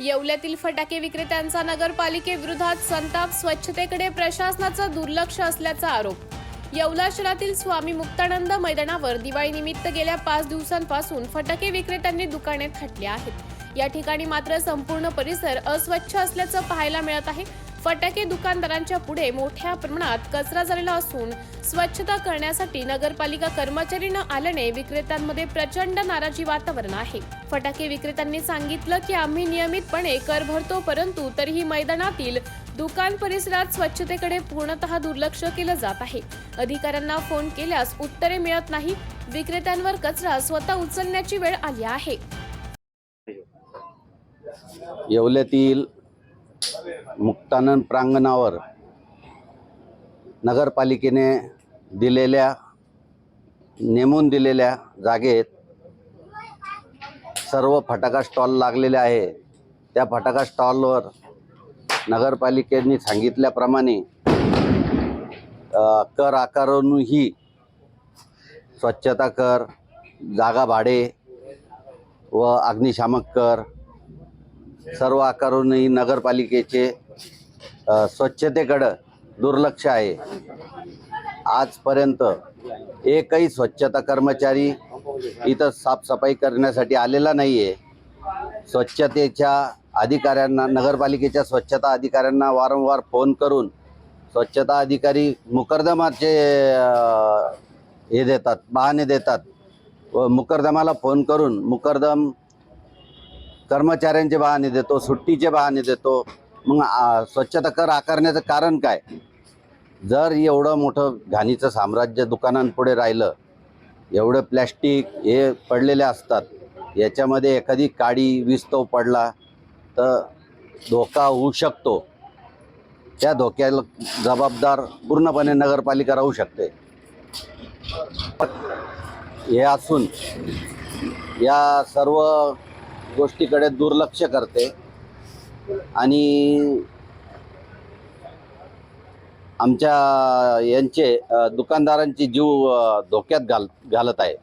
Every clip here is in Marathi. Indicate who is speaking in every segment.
Speaker 1: येवल्यातील फटाके विक्रेत्यांचा नगरपालिकेविरोधात संताप स्वच्छतेकडे प्रशासनाचं दुर्लक्ष असल्याचा आरोप. येवला शहरातील स्वामी मुक्तानंद मैदानावर दिवाळीनिमित्त गेल्या पाच दिवसांपासून फटाके विक्रेत्यांनी दुकाने थाटली आहेत. या ठिकाणी मात्र संपूर्ण परिसर अस्वच्छ असल्याचं पाहायला मिळत आहे. फटाके दुकानदारांच्या पुढे मोठ्या प्रमाणात कचरा झालेला असून स्वच्छता करण्यासाठी नगरपालिका कर्मचारी न आल्याने विक्रेत्यांमध्ये प्रचंड नाराजी वातावरण आहे. फटाके विक्रेत्यांनी सांगितलं की आम्ही नियमितपणे कर भरतो परंतु तरीही मैदानातील दुकान परिसरात स्वच्छतेकडे पूर्णतः दुर्लक्ष केलं जात आहे. अधिकाऱ्यांना फोन केल्यास उत्तरे मिळत नाही. विक्रेत्यांवर कचरा स्वतः उचलण्याची वेळ आली आहे.
Speaker 2: येवल्यातील मुक्तानंद प्रांगणावर नगरपालिकेने दिलेल्या नेमून दिलेल्या जागेत सर्व फटाका स्टॉल लागलेले आहे. त्या फटाका स्टॉलवर नगरपालिकेने सांगितल्याप्रमाणे कर आकारूनही स्वच्छता कर जागा भाडे व अग्निशामक कर सर्व आकारूनही नगरपालिकेचे स्वच्छतेकडं दुर्लक्ष आहे. आजपर्यंत एकही स्वच्छता कर्मचारी इथं साफसफाई करण्यासाठी आलेला नाही आहे स्वच्छतेच्या अधिकाऱ्यांना नगरपालिकेच्या स्वच्छता अधिकाऱ्यांना वारंवार फोन करून स्वच्छता अधिकारी मुकर्दमाचे हे देतात बहाणे देतात. व मुकर्दमाला फोन करून मुकर्दम कर्मचाऱ्यांचे बहाणे देतो सुट्टीचे बहाणे देतो. मग स्वच्छता कर आकारण्याचं कारण काय? जर एवढं मोठं घाणीचं साम्राज्य दुकानांपुढे राहिलं एवढं प्लॅस्टिक हे पडलेले असतात याच्यामध्ये एखादी काडी विस्तव पडला तर धोका होऊ शकतो. त्या धोक्याला जबाबदार पूर्णपणे नगरपालिका राहू शकते. हे असून या सर्व गोष्टीकडे दुर्लक्ष करते. आणि आमच्या यांचे दुकानदारांची जीव धोक्यात घाल घालत आहे.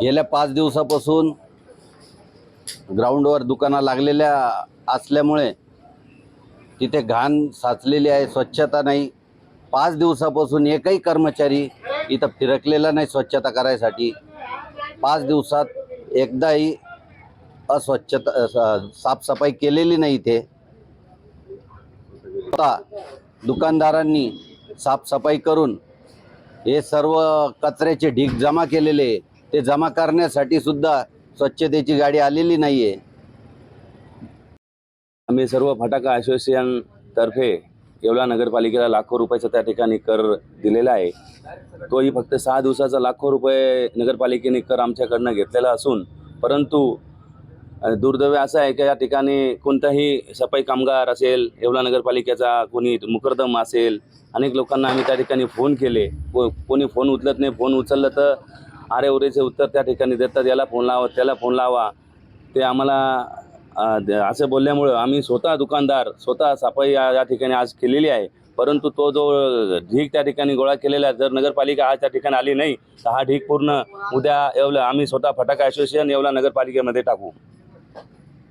Speaker 2: गेल्या पाच दिवसापासून ग्राउंडवर दुकानं लागलेल्या असल्यामुळे तिथे घाण साचलेली आहे स्वच्छता नाही. पाच दिवसापासून एकही कर्मचारी इथं फिरकलेला नाही स्वच्छता करायसाठी. पाच दिवसात एकदाही अस्वच्छता साफसफाई केलेली नाही इथे आता दुकानदारांनी साफसफाई करून हे सर्व कचऱ्याचे ढीग जमा केलेले आहे. ते जमा करण्यासाठी सुद्धा स्वच्छतेची गाडी आलेली नाही आहे
Speaker 3: आम्ही सर्व फटाका असोसिएशन तर्फे येवला नगरपालिकेला लाखो रुपयाचा त्या ठिकाणी कर दिलेला आहे. तोही फक्त सहा दिवसाचा लाखो रुपये नगरपालिकेने कर आमच्याकडनं घेतलेला असून परंतु दुर्दैव असं आहे की या ठिकाणी कोणताही सफाई कामगार असेल येवला नगरपालिकेचा कोणी मुकरदम असेल अनेक लोकांना आम्ही त्या ठिकाणी फोन केले. को कोणी फोन उचलत नाही फोन उचललं तर आरे उरेचे उत्तर त्या ठिकाणी देतात याला फोन लावा त्याला फोन लावा. ते आम्हाला असं बोलल्यामुळं आम्ही स्वतः दुकानदार स्वतः सफाई या या ठिकाणी आज केलेली आहे. परंतु तो जो ढीग त्या ठिकाणी गोळा केलेला आहे जर नगरपालिका आज त्या ठिकाणी आली नाही तर हा ढीग पूर्ण उद्या येवला आम्ही स्वतः फटाका असोसिएशन येवला नगरपालिकेमध्ये टाकू.